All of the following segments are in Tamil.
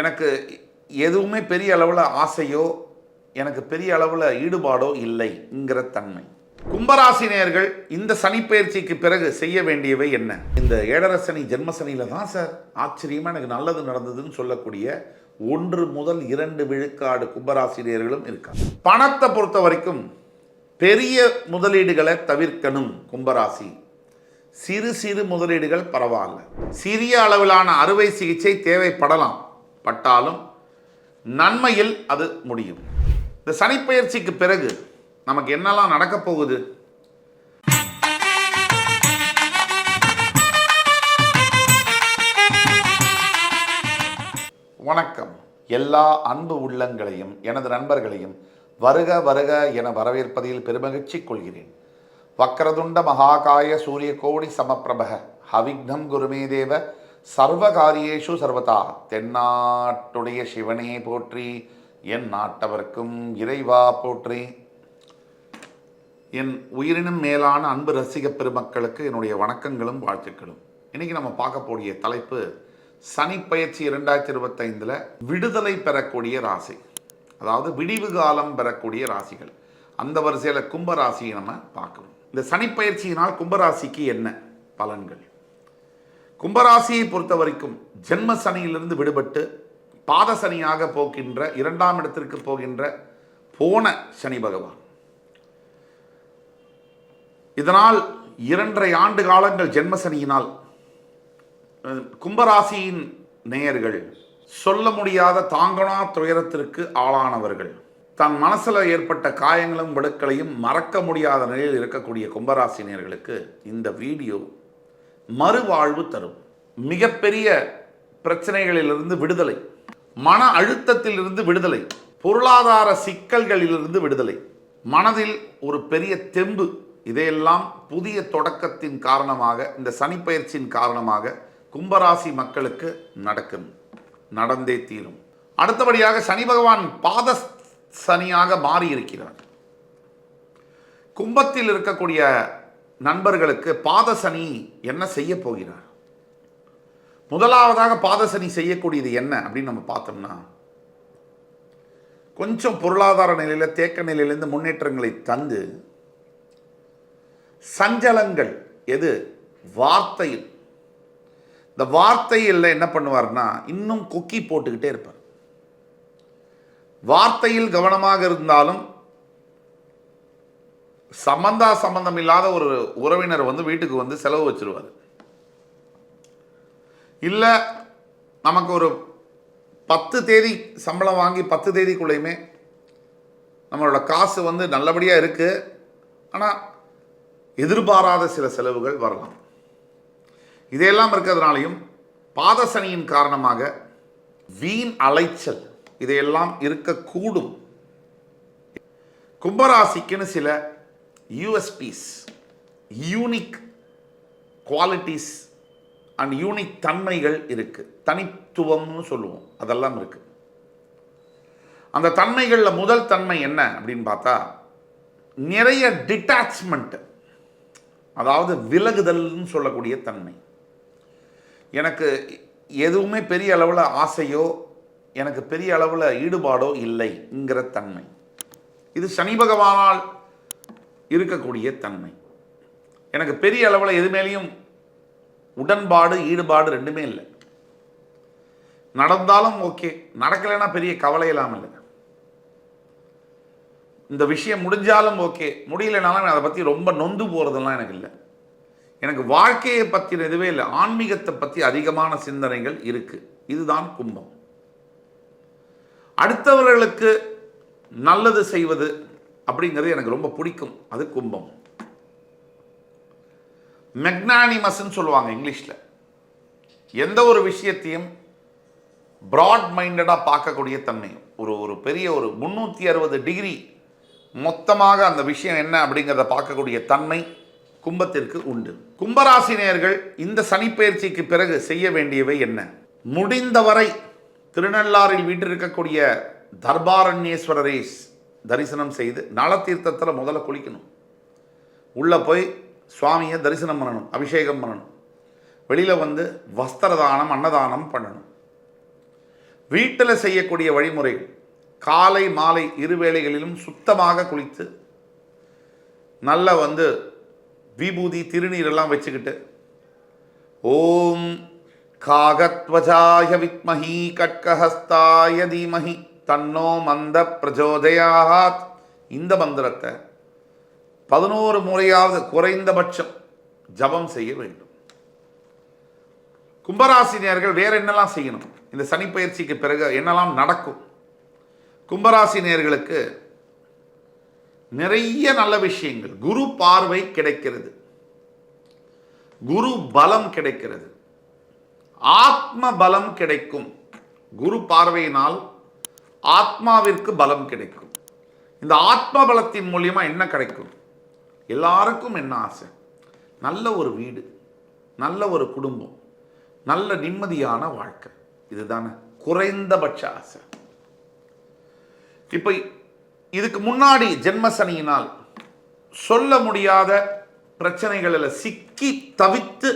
எனக்கு எதுவுமே பெரிய அளவில் ஆசையோ எனக்கு பெரிய அளவில் ஈடுபாடோ இல்லைங்கிற தன்மை. கும்பராசினியர்கள் இந்த சனிப்பெயர்ச்சிக்கு பிறகு செய்ய வேண்டியவை என்ன? இந்த ஏழரை சனி ஜென்ம தான் சார். ஆச்சரியமாக எனக்கு நல்லது நடந்ததுன்னு சொல்லக்கூடிய ஒன்று முதல் இரண்டு விழுக்காடு கும்பராசினியர்களும் இருக்காங்க. பணத்தை பொறுத்த வரைக்கும் பெரிய முதலீடுகளை தவிர்க்கணும் கும்பராசி. சிறு சிறு முதலீடுகள் பரவாயில்ல. சிறிய அளவிலான அறுவை சிகிச்சை தேவைப்படலாம். பட்டாலும் நன்மையில் அது முடியும். இந்த சனிப்பெயர்ச்சிக்கு பிறகு நமக்கு என்னெல்லாம் நடக்கப் போகுது? வணக்கம். எல்லா அன்பு உள்ளங்களையும் எனது நண்பர்களையும் வருக வருக என வரவேற்பதில் பெருமகிழ்ச்சி கொள்கிறேன். வக்ரதுண்ட மகாகாய சூரிய கோடி சமப்பிரபக ஹவிக்னம் குருமே தேவ சர்வகாரியேஷு சர்வதா. தென்னாட்டுடைய சிவனே போற்றி என் நாட்டவர்க்கும் இறைவா போற்றி. என் உயிரினும் மேலான அன்பு ரசிக பெருமக்களுக்கு என்னுடைய வணக்கங்களும் வாழ்த்துக்களும். இன்னைக்கு நம்ம பார்க்கக்கூடிய தலைப்பு சனி பயிற்சி இரண்டாயிரத்தி இருபத்தைந்தில் விடுதலை பெறக்கூடிய ராசி. அதாவது விடிவு காலம் பெறக்கூடிய ராசிகள். அந்த வரிசையில் கும்பராசியை நம்ம பார்க்கணும். இந்த சனி பயிற்சியினால் கும்பராசிக்கு என்ன பலன்கள்? கும்பராசியை பொறுத்த வரைக்கும் ஜென்ம சனியிலிருந்து விடுபட்டு பாத சனியாக போகின்ற இரண்டாம் இடத்திற்கு போகின்ற போன சனி பகவான். இதனால் இரண்டரை ஆண்டு காலங்கள் ஜென்மசனியினால் சனியினால் கும்பராசியின் நேயர்கள் சொல்ல முடியாத தாங்கனா துயரத்திற்கு ஆளானவர்கள். தன் மனசில் ஏற்பட்ட காயங்களும் வடுக்களையும் மறக்க முடியாத நிலையில் இருக்கக்கூடிய கும்பராசி நேர்களுக்கு இந்த வீடியோ மறுவாழ்வு தரும். மிகப்பெரிய பிரச்சனைகளிலிருந்து விடுதலை மன அழுத்தத்திலிருந்து விடுதலை பொருளாதார சிக்கல்களிலிருந்து விடுதலை. மனதில் ஒரு பெரிய தெம்பு. இதையெல்லாம் புதிய தொடக்கத்தின் காரணமாக இந்த சனிப்பயிற்சியின் காரணமாக கும்பராசி மக்களுக்கு நடக்கும். நடந்தே தீரும். அடுத்தபடியாக சனி பகவான் பாத சனியாக மாறி இருக்கிறார் கும்பத்தில் இருக்கக்கூடிய நண்பர்களுக்கு பாதசனி என்ன செய்ய போகிறார்? முதலாவதாக பாதசனி செய்யக்கூடியது என்ன அப்படின்னு நம்ம பார்த்தோம்னா கொஞ்சம் பொருளாதார நிலையில் தேக்க நிலையிலிருந்து முன்னேற்றங்களை தந்து சஞ்சலங்கள் எது? வார்த்தையில் இந்த வார்த்தையில் என்ன பண்ணுவார்னா இன்னும் கொக்கி போட்டுக்கிட்டே இருப்பார். வார்த்தையில் கவனமாக இருந்தாலும் சம்பந்தா சம்பந்தம் இல்லாத ஒரு உறவினர் வந்து வீட்டுக்கு வந்து செலவு வச்சிருவார். இல்லை நமக்கு ஒரு பத்து தேதி சம்பளம் வாங்கி பத்து தேதிக்குள்ளேயுமே நம்மளோட காசு வந்து நல்லபடியாக இருக்குது ஆனால் எதிர்பாராத சில செலவுகள் வரலாம். இதையெல்லாம் இருக்கிறதுனாலையும் பாதசனியின் காரணமாக வீண் அலைச்சல் இதையெல்லாம் இருக்கக்கூடும். கும்பராசிக்குன்னு சில USPs unique qualities and unique தன்மைகள் இருக்குது தனித்துவம்னு சொல்லுவோம். அதெல்லாம் இருக்குது அந்த தன்மைகளில் முதல் தன்மை என்ன அப்படின்னு பார்த்தா நிறைய டிட்டாச்மெண்ட்டு அதாவது விலகுதல்னு சொல்லக்கூடிய தன்மை. எனக்கு எதுவுமே பெரிய அளவில் ஆசையோ எனக்கு பெரிய அளவில் ஈடுபாடோ இல்லைங்கிற தன்மை. இது சனி பகவானால் இருக்கக்கூடிய தன்மை. எனக்கு பெரிய அளவில் எது மேலேயும் உடன்பாடு ஈடுபாடு ரெண்டுமே இல்லை. நடந்தாலும் ஓகே. நடக்கலைன்னா பெரிய கவலை இல்லாமல் இல்லை. இந்த விஷயம் முடிஞ்சாலும் ஓகே. முடியலைனாலும் அதை பற்றி ரொம்ப நொந்து போகிறதெல்லாம் எனக்கு இல்லை. எனக்கு வாழ்க்கையை பற்றின இதுவே இல்லை. ஆன்மீகத்தை பற்றி அதிகமான சிந்தனைகள் இருக்குது இதுதான் கும்பம். அடுத்தவர்களுக்கு நல்லது செய்வது அப்படிங்கிறது எனக்கு ரொம்ப பிடிக்கும். அது கும்பம். மெக்னானிமஸ்ன்னு சொல்லுவாங்க இங்கிலீஷில். எந்த ஒரு விஷயத்தையும் ப்ராட் மைண்டடாக பார்க்கக்கூடிய தன்மை. ஒரு ஒரு பெரிய ஒரு முந்நூற்றி அறுபது டிகிரி மொத்தமாக அந்த விஷயம் என்ன அப்படிங்கிறத பார்க்கக்கூடிய தன்மை கும்பத்திற்கு உண்டு. கும்பராசினியர்கள் இந்த சனிப்பெயர்ச்சிக்கு பிறகு செய்ய வேண்டியவை என்ன? முடிந்தவரை திருநள்ளாறில் வீட்டிருக்கக்கூடிய தர்பாரண்யேஸ்வரரேஸ் தரிசனம் செய்து நலத்தீர்த்தத்தில் முதல்ல குளிக்கணும். உள்ளே போய் சுவாமியை தரிசனம் பண்ணணும் அபிஷேகம் பண்ணணும். வெளியில் வந்து வஸ்திரதானம் அன்னதானம் பண்ணணும். வீட்டில் செய்யக்கூடிய வழிமுறைகள் காலை மாலை இரு வேளைகளிலும் சுத்தமாக குளித்து நல்ல வந்து விபூதி திருநீரெல்லாம் வச்சுக்கிட்டு ஓம் காகத்வஜாய வித்மஹி கட்கஹஸ்தாய தீமஹி. தன்னோ மந்த பிரச்சோதயாத் இந்த மந்திரத்தை பதினோரு முறையாவது குறைந்தபட்சம் ஜபம் செய்ய வேண்டும். கும்பராசினியர்கள் வேற என்னெல்லாம் செய்யணும்? இந்த சனி பயிற்சிக்கு பிறகு என்னெல்லாம் நடக்கும்? கும்பராசினியர்களுக்கு நிறைய நல்ல விஷயங்கள். குரு பார்வை கிடைக்கிறது. குரு பலம் கிடைக்கிறது. ஆத்ம பலம் கிடைக்கும். குரு பார்வையினால் ஆத்மாவிற்கு பலம் கிடைக்கும். இந்த ஆத்ம பலத்தின் மூலியமாக என்ன கிடைக்கும்? எல்லாருக்கும் என்ன ஆசை? நல்ல ஒரு வீடு நல்ல ஒரு குடும்பம் நல்ல நிம்மதியான வாழ்க்கை. இதுதானே குறைந்தபட்ச ஆசை. இப்போ இதுக்கு முன்னாடி ஜென்ம சனியினால் சொல்ல முடியாத பிரச்சனைகளில் சிக்கி தவித்து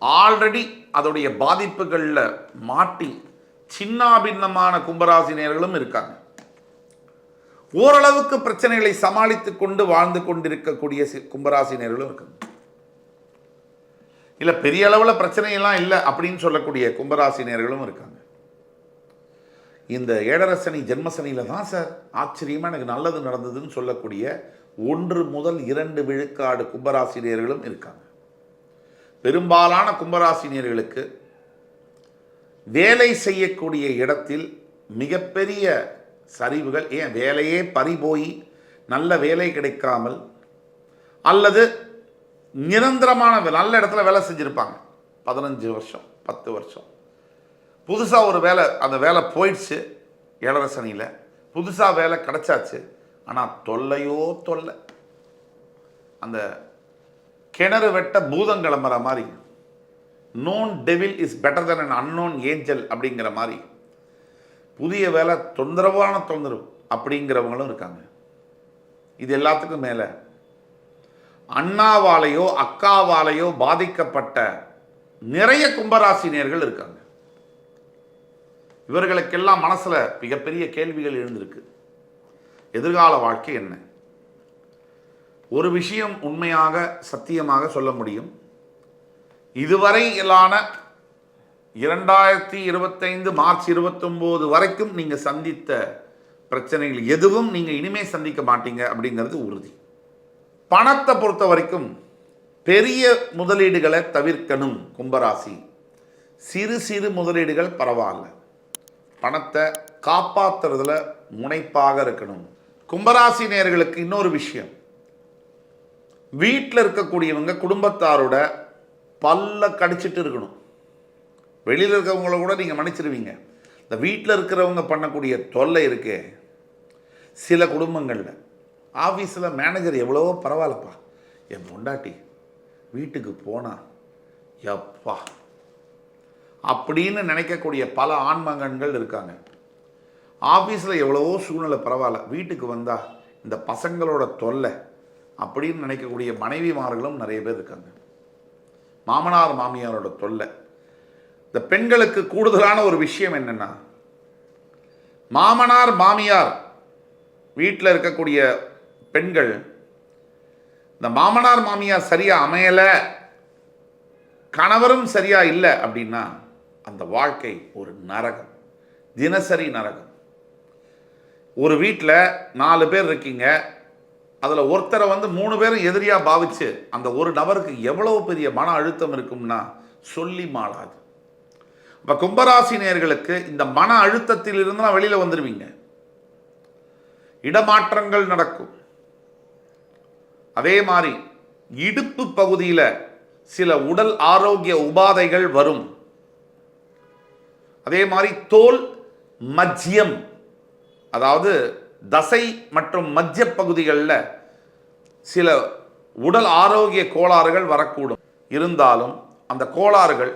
ஆல்ரெடி அதோடைய பாதிப்புகளில் மாட்டி சின்னாபின்னமான கும்பராசினியர்களும் இருக்காங்க. ஓரளவுக்கு பிரச்சனைகளை சமாளித்துக் கொண்டு வாழ்ந்து கொண்டிருக்கக்கூடிய கும்பராசினியர்களும் இருக்காங்க. இல்லை பெரிய அளவில் பிரச்சனையெல்லாம் இல்லை அப்படின்னு சொல்லக்கூடிய கும்பராசினியர்களும் இருக்காங்க. இந்த ஏழரசனி ஜென்மசனியில தான் சார் ஆச்சரியமாக எனக்கு நல்லது நடந்ததுன்னு சொல்லக்கூடிய ஒன்று முதல் இரண்டு விழுக்காடு கும்பராசினியர்களும் இருக்காங்க. பெரும்பாலான கும்பராசினியர்களுக்கு வேலை செய்யக்கூடிய இடத்தில் மிகப்பெரிய சரிவுகள் ஏன் வேலையே பறிபோய் நல்ல வேலை கிடைக்காமல் அல்லது நிரந்தரமான நல்ல இடத்துல வேலை செஞ்சுருப்பாங்க. பதினஞ்சு வருஷம் பத்து வருஷம். புதுசாக ஒரு வேலை அந்த வேலை போயிடுச்சு இளரசனியில் புதுசாக வேலை கிடச்சாச்சு. ஆனால் தொல்லையோ தொல்லை. அந்த கிணறு வெட்ட பூதம் கிளம்புற மாதிரி known devil is better than an unknown angel அப்படிங்கிற மாதிரி புதிய வேலை தொந்தரவான தொந்தரவு அப்படிங்கிறவங்களும் இருக்காங்க. இது எல்லாத்துக்கும் மேலே அண்ணாவாலேயோ அக்காவாலேயோ பாதிக்கப்பட்ட நிறைய கும்பராசினியர்கள் இருக்காங்க. இவர்களுக்கெல்லாம் மனசில் மிகப்பெரிய கேள்விகள் எழுந்திருக்கு. எதிர்கால வாழ்க்கை என்ன? ஒரு விஷயம் உண்மையாக சத்தியமாக சொல்ல முடியும். இதுவரையிலான இரண்டாயிரத்தி இருபத்தைந்து மார்ச் இருபத்தொம்போது வரைக்கும் நீங்கள் சந்தித்த பிரச்சனைகள் எதுவும் நீங்கள் இனிமே சந்திக்க மாட்டீங்க அப்படிங்கிறது உறுதி. பணத்தை பொறுத்த வரைக்கும் பெரிய முதலீடுகளை தவிர்க்கணும் கும்பராசி. சிறு சிறு முதலீடுகள் பரவாயில்ல. பணத்தை காப்பாற்றுறதுல முனைப்பாக இருக்கணும். கும்பராசி நேர்களுக்கு இன்னொரு விஷயம். வீட்டில் இருக்கக்கூடியவங்க குடும்பத்தாரோட பல்ல கடிச்சிட்டு இருக்கணும். வெளியில் இருக்கிறவங்கள கூட நீங்கள் மன்னிச்சிருவீங்க. இந்த வீட்டில் இருக்கிறவங்க பண்ணக்கூடிய தொல்லை இருக்கே. சில குடும்பங்களில் ஆஃபீஸில் மேனேஜர் எவ்வளவோ பரவாயில்லப்பா. என் பொண்டாட்டி வீட்டுக்கு போனா எப்பா. அப்படின்னு நினைக்கக்கூடிய பல ஆண்மகன்கள் இருக்காங்க. ஆஃபீஸில் எவ்வளவோ சூழ்நிலை பரவாயில்ல. வீட்டுக்கு வந்தால் இந்த பசங்களோட தொல்லை அப்படின்னு நினைக்கக்கூடிய மனைவிமார்களும் நிறைய பேர் இருக்காங்க. மாமனார் மாமியாரோட தொல்லை. இந்த பெண்களுக்கு கூடுதலான ஒரு விஷயம் என்னென்னா மாமனார் மாமியார் வீட்டில் இருக்கக்கூடிய பெண்கள் இந்த மாமனார் மாமியார் சரியாக அமையலை கணவரும் சரியாக இல்லை அப்படின்னா அந்த வாழ்க்கை ஒரு நரகம். தினசரி நரகம். ஒரு வீட்டில் நாலு பேர் இருக்கீங்க அதில் ஒருத்தரை வந்து மூணு பேரும் எதிரியாக பாவிச்சு அந்த ஒரு நபருக்கு எவ்வளவு பெரிய மன அழுத்தம் இருக்கும்னா சொல்லி மாளாது. இப்போ கும்பராசி நேர்களுக்கு இந்த மன அழுத்தத்தில் இருந்து வெளியில் வந்துடுவீங்க இடமாற்றங்கள் நடக்கும். அதே மாதிரி இடுப்பு பகுதியில் சில உடல் ஆரோக்கிய உபாதைகள் வரும். அதே மாதிரி தோல் மஜ்யம் அதாவது தசை மற்றும் மத்திய பகுதிகளில் சில உடல் ஆரோக்கிய கோளாறுகள் வரக்கூடும். இருந்தாலும் அந்த கோளாறுகள்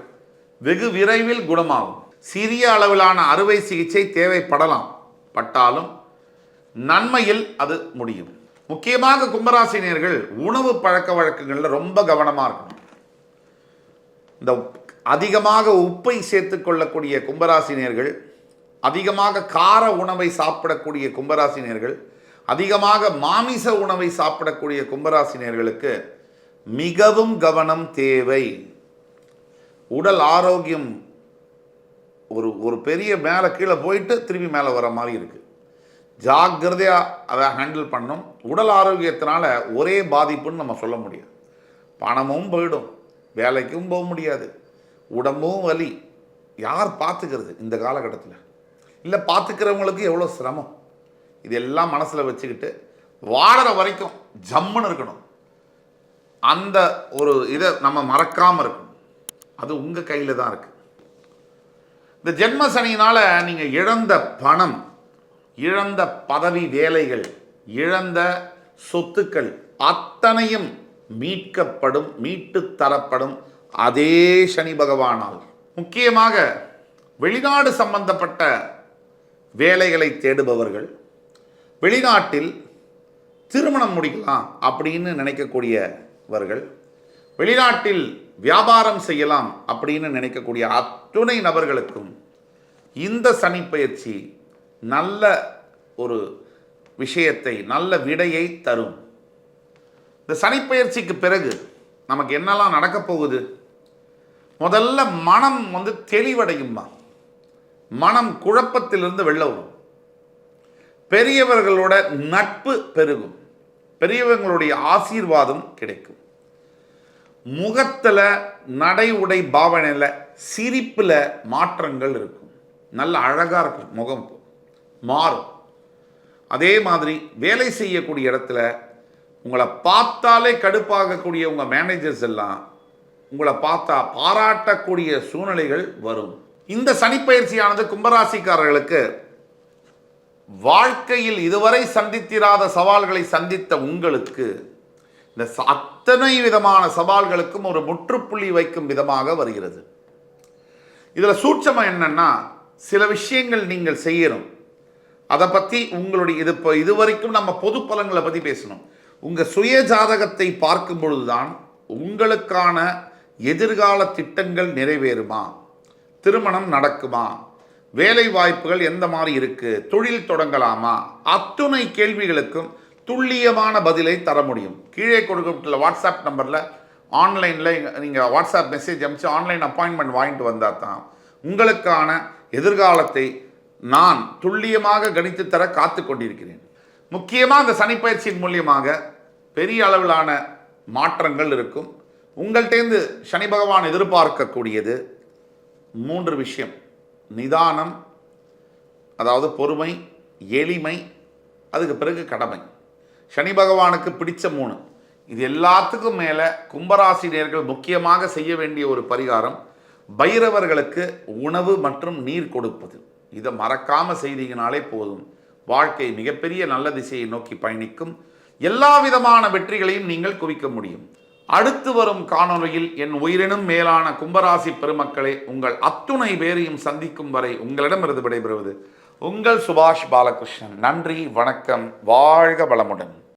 வெகு விரைவில் குணமாகும். சிறிய அளவிலான அறுவை சிகிச்சை தேவைப்படலாம். பட்டாலும் நன்மையில் அது முடியும். முக்கியமாக கும்பராசினியர்கள் உணவு பழக்க வழக்கங்களில் ரொம்ப கவனமாக இருக்கணும். இந்த அதிகமாக உப்பை சேர்த்து கொள்ளக்கூடிய கும்பராசினியர்கள் அதிகமாக கார உணவை சாப்பிடக்கூடிய கும்பராசினியர்கள் அதிகமாக மாமிச உணவை சாப்பிடக்கூடிய கும்பராசினியர்களுக்கு மிகவும் கவனம் தேவை. உடல் ஆரோக்கியம் ஒரு ஒரு பெரிய மேலே கீழே போயிட்டு திரும்பி மேலே வர மாதிரி இருக்குது ஜாக்கிரதையாக அதை ஹேண்டில் பண்ணும் உடல் ஆரோக்கியத்தினால ஒரே பாதிப்புன்னு நம்ம சொல்ல முடியாது. பணமும் போயிடும். வேலைக்கும் போக முடியாது. உடம்பும் வலி. யார் பார்த்துக்கிறது இந்த காலகட்டத்தில்? இல்லை பார்த்துக்கிறவங்களுக்கு எவ்வளோ சிரமம்? இதெல்லாம் மனசில் வச்சுக்கிட்டு வாழற வரைக்கும் ஜம்முன்னு இருக்கணும். அந்த ஒரு இதை நம்ம மறக்காமல் இருக்கணும். அது உங்கள் கையில் தான் இருக்குது இந்த ஜென்ம சனியினால் நீங்கள் இழந்த பணம் இழந்த பதவி வேலைகள் இழந்த சொத்துக்கள் அத்தனையும் மீட்கப்படும் மீட்டு தரப்படும் அதே சனி பகவானால். முக்கியமாக வெளிநாடு சம்பந்தப்பட்ட வேலைகளை தேடுபவர்கள் வெளிநாட்டில் திருமணம் முடிக்கலாம் அப்படின்னு நினைக்கக்கூடியவர்கள் வெளிநாட்டில் வியாபாரம் செய்யலாம் அப்படின்னு நினைக்கக்கூடிய அத்துணை நபர்களுக்கும் இந்த சனி பயிற்சி நல்ல ஒரு விஷயத்தை நல்ல விடையை தரும். இந்த சனிப்பயிற்சிக்கு பிறகு நமக்கு என்னெல்லாம் நடக்கப் போகுது? முதல்ல மனம் வந்து தெளிவடையுமா? மனம் குழப்பத்திலிருந்து வெளில வரும் பெரியவர்களோட நட்பு பெருகும். பெரியவங்களுடைய ஆசீர்வாதம் கிடைக்கும். முகத்தில் நடை உடை பாவனையில் சிரிப்பில் மாற்றங்கள் இருக்கும். நல்ல அழகாக இருக்கும் முகம் மாறும். அதே மாதிரி வேலை செய்யக்கூடிய இடத்துல உங்களை பார்த்தாலே கடுப்பாகக்கூடிய உங்கள் மேனேஜர்ஸ் எல்லாம் உங்களை பார்த்தா பாராட்டக்கூடிய சூழ்நிலைகள் வரும். இந்த சனிப்பயிற்சியானது கும்பராசிக்காரர்களுக்கு வாழ்க்கையில் இதுவரை சந்தித்திராத சவால்களை சந்தித்த உங்களுக்கு இந்த அத்தனை விதமான சவால்களுக்கும் ஒரு முற்றுப்புள்ளி வைக்கும் விதமாக வருகிறது. இதில் சூட்சமம் என்னன்னா சில விஷயங்கள் நீங்கள் செய்யணும். அதை பற்றி உங்களுடைய இது இப்போ இதுவரைக்கும் நம்ம பொது பலன்களை பற்றி பேசணும். உங்கள் சுய ஜாதகத்தை பார்க்கும் பொழுதுதான் உங்களுக்கான எதிர்கால திட்டங்கள் நிறைவேறுமா? திருமணம் நடக்குமா? வேலை வாய்ப்புகள் எந்த மாதிரி இருக்கு? தொழில் தொடங்கலாமா? அத்துணை கேள்விகளுக்கும் துல்லியமான பதிலை தர முடியும். கீழே கொடுக்கப்பட்டுள்ள வாட்ஸ்அப் நம்பரில் ஆன்லைனில் நீங்கள் வாட்ஸ்அப் மெசேஜ் அனுப்பிச்சு ஆன்லைன் அப்பாயின்மெண்ட் வாங்கிட்டு வந்தால் தான் உங்களுக்கான எதிர்காலத்தை நான் துல்லியமாக கணித்து தர காத்து கொண்டிருக்கிறேன். முக்கியமாக அந்த சனிப்பயிற்சியின் மூலியமாக பெரிய அளவிலான மாற்றங்கள் இருக்கும். உங்கள்கிட்டேருந்து சனி பகவான் எதிர்பார்க்கக்கூடியது மூன்று விஷயம். நிதானம் அதாவது பொறுமை எளிமை அதுக்கு பிறகு கடமை. சனி பகவானுக்கு பிடிச்ச மூணு. இது எல்லாத்துக்கும் மேலே கும்பராசினியர்கள் முக்கியமாக செய்ய வேண்டிய ஒரு பரிகாரம் பைரவர்களுக்கு உணவு மற்றும் நீர் கொடுப்பது. இதை மறக்காமல் செய்தீங்கனாலே போதும். வாழ்க்கை மிகப்பெரிய நல்ல திசையை நோக்கி பயணிக்கும். எல்லா விதமான வெற்றிகளையும் நீங்கள் குவிக்க முடியும். அடுத்து வரும் காணொளியில் என் உயிரினும் மேலான கும்பராசி பெருமக்களே உங்கள் அத்துணை பேரையும் சந்திக்கும் வரை உங்களிடமிருந்து விடைபெறுவது உங்கள் சுபாஷ் பாலகிருஷ்ணன். நன்றி வணக்கம் வாழ்க வளமுடன்.